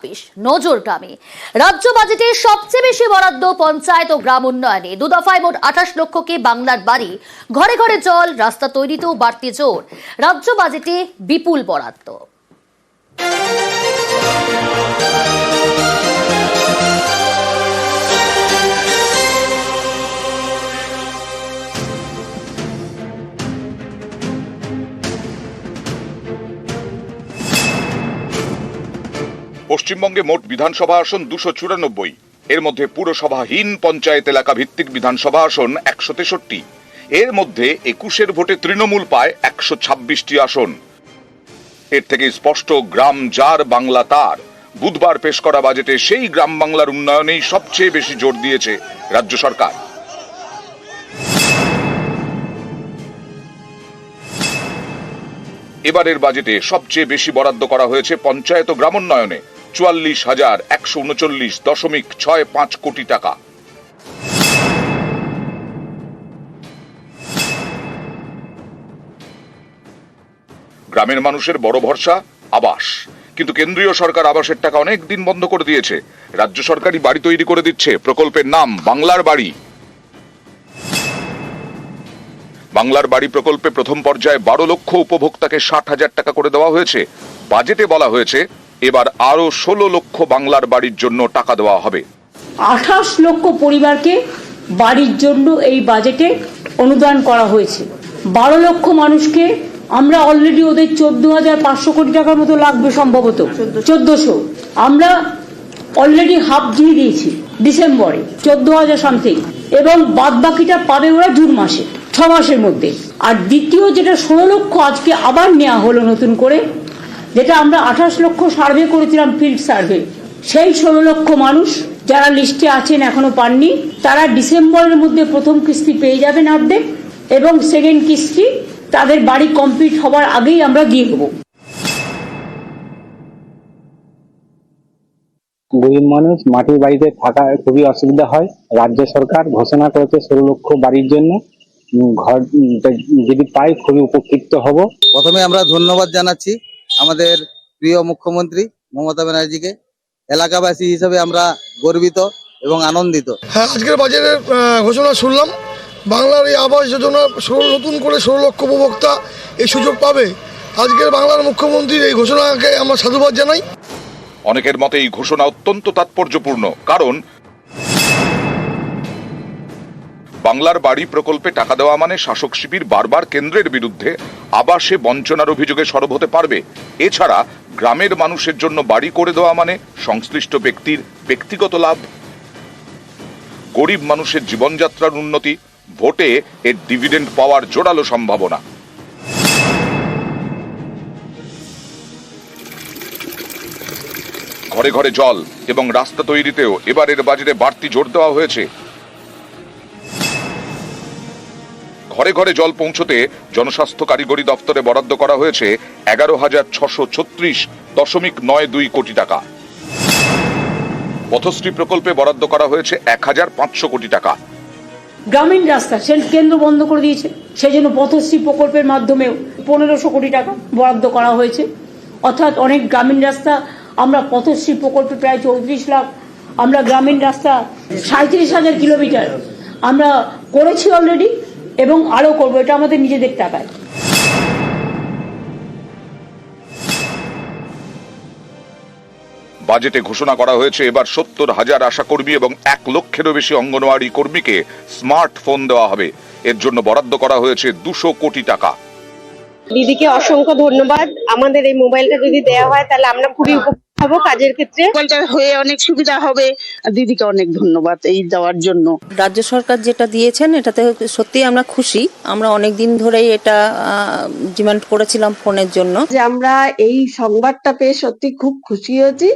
ছাব্বিশ নজরগ্রামে রাজ্য বাজেটে সবচেয়ে বেশি বরাদ্দ পঞ্চায়েত ও গ্রাম উন্নয়নে। দু দফায় মোট আঠাশ লক্ষকে বাংলার বাড়ি, ঘরে ঘরে জল, রাস্তা তৈরিতেও বাড়তি জোর। রাজ্য বাজেটে বিপুল বরাদ্দ। পশ্চিমবঙ্গে মোট বিধানসভা আসন দুশো চুরানব্বই। এর মধ্যে পুরসভাহীন পঞ্চায়েত এলাকা ভিত্তিক বিধানসভা আসন একশো তেষট্টি। এর মধ্যে একুশের ভোটে তৃণমূল পায় একশো ছাব্বিশটি আসন। এর থেকে স্পষ্ট, গ্রাম যার বাংলা তার। বুধবার পেশ করা বাজেটে সেই গ্রাম বাংলার উন্নয়নেই সবচেয়ে বেশি জোর দিয়েছে রাজ্য সরকার। এবারের বাজেটে সবচেয়ে বেশি বরাদ্দ করা হয়েছে পঞ্চায়েত ও গ্রামোন্নয়নে। চুয়াল্লিশ হাজার একশো উনচল্লিশ দশমিক ছয় পাঁচ কোটি টাকা। গ্রামের মানুষের বড় ভরসা, আবাস। কিন্তু কেন্দ্রীয় সরকার আবাসের টাকা অনেক দিন বন্ধ করে দিয়েছে। রাজ্য সরকারই বাড়ি তৈরি করে দিচ্ছে। প্রকল্পের নাম বাংলার বাড়ি। বাংলার বাড়ি প্রকল্পে প্রথম পর্যায়ে বারো লক্ষ উপভোক্তাকে ষাট হাজার টাকা করে দেওয়া হয়েছে। বাজেটে বলা হয়েছে এবার আরও ষোলো লক্ষ বাংলার বাড়ির জন্য টাকা দেওয়া হবে। আঠাশ লক্ষ পরিবারকে বাড়ির জন্য এই বাজেটে অনুদান করা হয়েছে। বারো লক্ষ মানুষকে আমরা অলরেডি ওদের চোদ্দ হাজার পাঁচশো কোটি টাকার মতো লাগবে সম্ভবত। চোদ্দশো। আমরা অলরেডি হাফ দিয়ে দিয়েছি ডিসেম্বরে, চোদ্দ হাজার সামথিং এবং বাদ বাকিটা পাবে ওরা জুন মাসে, ছ মাসের মধ্যে। আর দ্বিতীয় যেটা ষোলো লক্ষ আজকে আবার নেওয়া হলো নতুন করে যেটা আমরা আঠাশ লক্ষ সার্ভে করেছিলাম ফিল্ড সার্ভে। সেই ষোলো লক্ষ মানুষ যারা লিস্টে আছেন এখনও পাননি তারা ডিসেম্বরের মধ্যে প্রথম কিস্তি পেয়ে যাবেন অর্ধেক এবং সেকেন্ড কিস্তি তাদের বাড়ি কমপ্লিট হওয়ার আগেই আমরা দিয়ে দেবো। গরিব মানুষ মাটির বাড়িতে থাকা খুবই অসুবিধা হয়। রাজ্য সরকার ঘোষণা করেছে ষোলো লক্ষ বাড়ির জন্য। ঘর যদি পাই খুবই উপকৃত হব। প্রথমে আমরা ধন্যবাদ জানাচ্ছি। আমাদের প্রিয় মুখ্যমন্ত্রী মমতা ব্যানার্জিকে এলাকাবাসী হিসেবে আমরা গর্বিত এবং আনন্দিত। হ্যাঁ আজকের বাজেটের আহ, ঘোষণা শুনলাম। বাংলার এই আবাস যোজনা ষোলো নতুন করে ষোলো লক্ষ উপভোক্তা এই সুযোগ পাবে। আজকের বাংলার মুখ্যমন্ত্রীর এই ঘোষণাকে আমরা সাধুবাদ জানাই। অনেকের মতে এই ঘোষণা অত্যন্ত তাৎপর্যপূর্ণ কারণ বাংলার বাড়ি প্রকল্পে টাকা দেওয়া মানে শাসক শিবির বারবার কেন্দ্রের বিরুদ্ধে আবাসে বঞ্চনার অভিযোগে সরব হতে পারবে। এছাড়া গ্রামের মানুষের জন্য বাড়ি করে দেওয়া মানে সংশ্লিষ্ট ব্যক্তির ব্যক্তিগত লাভ। গরিব মানুষের জীবনযাত্রার উন্নতি, ভোটে এর ডিভিডেন্ড পাওয়ার জোরালো সম্ভাবনা। ঘরে ঘরে জল এবং রাস্তা তৈরিতেও এবারের বাজেটে বাড়তি জোর দেওয়া হয়েছে। ঘরে ঘরে জল পৌঁছতে জনস্বাস্থ্য কারিগরি দপ্তরে বরাদ্দ করা হয়েছে এগারো হাজার ছশো ছত্রিশ দশমিক নয় দুই কোটি টাকা। পথশ্রী প্রকল্পে বরাদ্দ করা হয়েছে এক হাজার পাঁচশো কোটি টাকা। গ্রামীণ রাস্তা সেল কেন্দ্র বন্ধ করে দিয়েছে। সেই জন্য পথশ্রী প্রকল্পের মাধ্যমেও পনেরোশো কোটি টাকা বরাদ্দ করা হয়েছে। অর্থাৎ অনেক গ্রামীণ রাস্তা, আমরা পথশ্রী প্রকল্পে প্রায় চৌত্রিশ লাখ, আমরা গ্রামীণ রাস্তা সাঁত্রিশ হাজার কিলোমিটার আমরা করেছি অলরেডি এবং আরও করব এটা আমাদের নিজেদের টাকায়। বাজেটে ঘোষণা করা হয়েছে এবার সত্তর হাজার আশাকর্মী এবং এক লক্ষেরও বেশি অঙ্গনওয়াড়ি কর্মীকে স্মার্টফোন দেওয়া হবে। এর জন্য বরাদ্দ করা হয়েছে দুশো কোটি টাকা। দিদিকে অসংখ্য ধন্যবাদ। আমাদের এই মোবাইলটা যদি দেওয়া হয় তাহলে আমরা খুবই উপকৃত হব কাজের ক্ষেত্রে। মোবাইলটা হয়ে অনেক সুবিধা হবে। দিদিকে অনেক ধন্যবাদ এই দেওয়ার জন্য। রাজ্য সরকার যেটা দিয়েছেন এটাতে সত্যিই আমরা খুশি। আমরা অনেক দিন ধরেই এটা ডিমান্ড করেছিলাম ফোনের জন্য। যে আমরা এই সংবাদটা পেয়ে সত্যি খুব খুশি হয়েছি।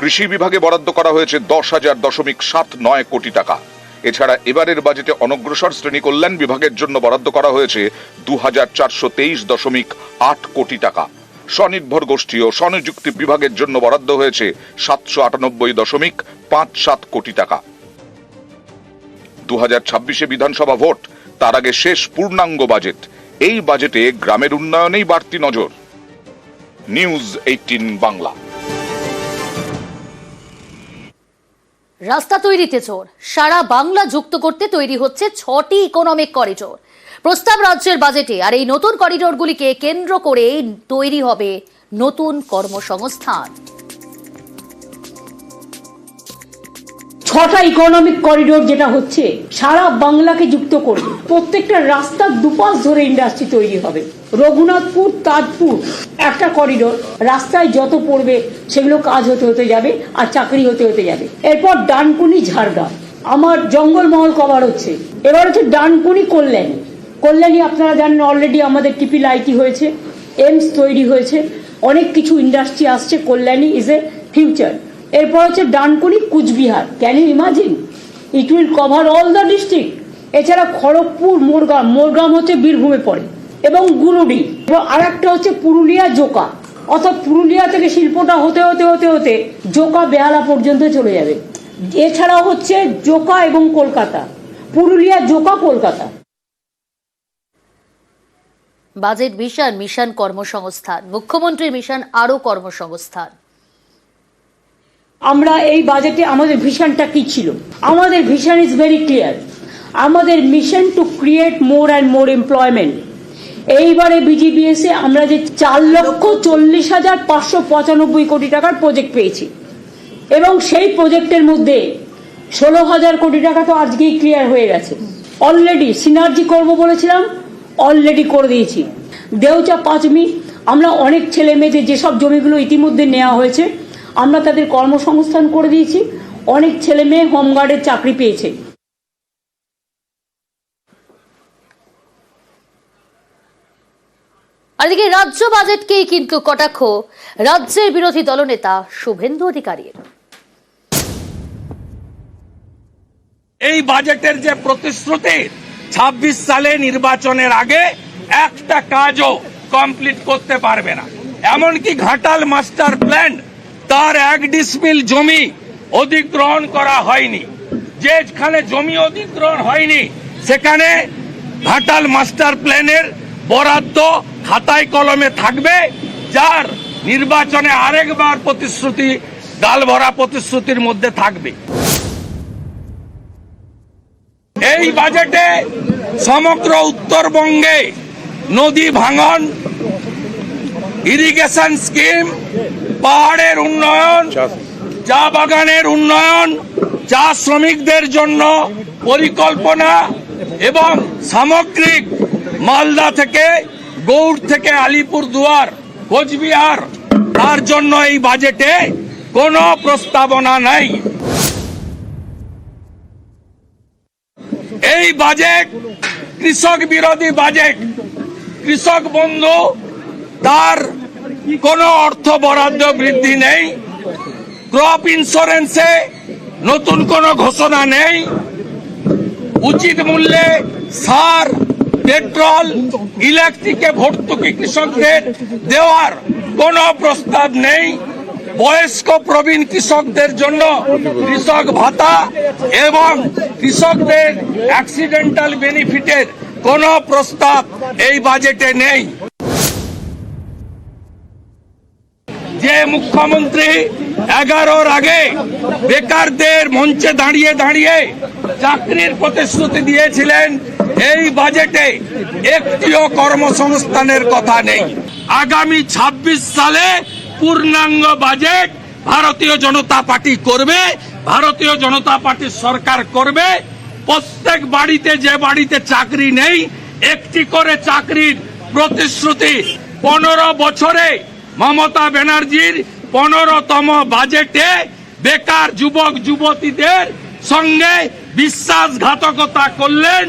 কৃষি বিভাগে বরাদ্দ করা হয়েছে দশ হাজার দশমিক সাত নয় কোটি টাকা। এছাড়া এবারের বাজেটে অনগ্রসর শ্রেণি কল্যাণ বিভাগের জন্য বরাদ্দ করা হয়েছে দু চারশো তেইশ দশমিক আট কোটি টাকা। স্বনির্ভর গোষ্ঠী ও স্বনিযুক্তি বিভাগের জন্য বরাদ্দ হয়েছে সাতশো আটানব্বই দশমিক পাঁচ সাত কোটি টাকা। দু হাজার ছাব্বিশে বিধানসভা ভোট, তার আগে শেষ পূর্ণাঙ্গ বাজেট। এই বাজেটে গ্রামের উন্নয়নেই বাড়তি নজর। News eighteen Bangla. রাস্তা তৈরিতে চোর সারা বাংলা যুক্ত করতে তৈরি হচ্ছে ছটি ইকোনমিক করিডোর প্রস্তাব রাজ্যের বাজেটে আর এই নতুন করিডোরগুলিকে কেন্দ্র করে তৈরি হবে নতুন কর্মসংস্থান। ছটা ইকোনমিক করিডোর যেটা হচ্ছে, সারা বাংলাকে যুক্ত করবে। প্রত্যেকটা রাস্তার দুপাশ ধরে ইন্ডাস্ট্রি তৈরি হবে। রঘুনাথপুর, তাজপুর, একটা করিডোর রাস্তায় যত পড়বে, সেগুলো কাজ হতে হতে যাবে আর চাকরি হতে হতে যাবে। এরপর ডানকুনি, ঝাড়গ্রাম। আমার জঙ্গলমহল কভার হচ্ছে। এবার হচ্ছে ডানকুনি, কল্যাণী। কল্যাণী আপনারা জানেন অলরেডি আমাদের টিপি লাইটি হয়েছে এমস তৈরি হয়েছে। অনেক কিছু ইন্ডাস্ট্রি আসছে, কল্যাণী ইজ এ ফিউচার এরপর হচ্ছে Dankuni Coochbehar. Can you imagine it will cover all the district এছাড়া খড়গপুর মোরগ্রাম মোরগ্রাম হচ্ছে বীরভূমে পড়ে, এবং গুরুডি। এবং আর একটা হচ্ছে পুরুলিয়া জোকা। অর্থাৎ পুরুলিয়া থেকে শিল্পটা হতে হতে হতে হতে জোকা বেহালা পর্যন্ত চলে যাবে। এছাড়াও হচ্ছে জোকা এবং Kolkata. Purulia, Joka, Kolkata. Budget mission mission কর্মসংস্থান। মুখ্যমন্ত্রীর মিশন, আরও কর্মসংস্থান। আমরা এই বাজেটে আমাদের ভিশনটা কি ছিল? আমাদের ভিশন ইজ ভেরি ক্লিয়ার আমাদের mission to create more and more employment এইবারে বিজিবিএসে আমরা যে চার লক্ষ চল্লিশ হাজার পাঁচশো পঁচানব্বই কোটি টাকার প্রজেক্ট পেয়েছি। এবং সেই প্রজেক্টের মধ্যে ষোলো হাজার কোটি টাকা তো আজকেই ক্লিয়ার হয়ে গেছে। অলরেডি সিনার্জি করব বলেছিলাম অলরেডি করে দিয়েছি। দেউচা পাঁচমি, আমরা অনেক ছেলে মেয়েদের যেসব জমিগুলো ইতিমধ্যে নেওয়া হয়েছে আমরা তাদের কর্মসংস্থান করে দিয়েছি। অনেক ছেলে মেয়ে হোমগার্ডের চাকরি পেয়েছে। আর এদিকে রাজ্য বাজেটকেই কিন্তু কটাক্ষ। রাজ্যের বিরোধী দলনেতা শুভেন্দু অধিকারীর। এই বাজেটের যে প্রতিশ্রুতি ২৬ সালে নির্বাচনের আগে একটা কাজও কমপ্লিট করতে পারবে না। এমনকি ঘাটাল মাস্টার প্ল্যান তার এক ডিসমিল জমি অধিগ্রহণ করা হয়নি। যেখানে জমি অধিগ্রহণ হয়নি, সেখানে ঘাটাল মাস্টার প্ল্যানের বরাদ্দ খাতায় কলমে থাকবে, যার নির্বাচনে আরেকবার প্রতিশ্রুতি, গালভরা প্রতিশ্রুতির মধ্যে থাকবে। এই বাজেটে সমগ্র উত্তরবঙ্গে নদী ভাঙন, ইরিগেশন স্কিম পাহাড়ের উন্নয়ন চা বাগানের উন্নয়ন চা শ্রমিকদের জন্য পরিকল্পনা এবং সামগ্রিক মালদা থেকে গৌড় থেকে আলিপুর দুয়ার কোচবিহার তার জন্য এই বাজেটে কোনো প্রস্তাবনা নাই। এই বাজেট কৃষক বিরোধী বাজেট কৃষক বন্ধু তার কোনো অর্থ বরাদ্দ বৃদ্ধি নেই। ক্রপ ইন্স্যুরেন্সে নতুন কোনো ঘোষণা নেই। উচিত মূল্যে সার, পেট্রোল, ইলেকট্রিকে ভর্তুকি কৃষকদের দেওয়ার কোনো প্রস্তাব নেই। বয়স্ক প্রবীণ কৃষকদের জন্য কৃষক ভাতা এবং কৃষকদের অ্যাক্সিডেন্টাল বেনিফিটের কোনো প্রস্তাব এই বাজেটে নেই। যে মুখ্যমন্ত্রী এগারোর আগে বেকারদের মঞ্চে দাঁড়িয়ে দাঁড়িয়ে চাকরির প্রতিশ্রুতি দিয়েছিলেন, এই বাজেটে একটিও কর্মসংস্থানের কথা নেই। আগামী ২৬ সালে পূর্ণাঙ্গ বাজেট ভারতীয় জনতা পার্টি করবে, ভারতীয় জনতা পার্টির সরকার করবে। প্রত্যেক বাড়িতে যে বাড়িতে চাকরি নেই, একটি করে চাকরির প্রতিশ্রুতি পনেরো বছরে মমতা ব্যানার্জির পনেরোতম বাজেটে বেকার যুবক যুবতীদের সঙ্গে বিশ্বাসঘাতকতা করলেন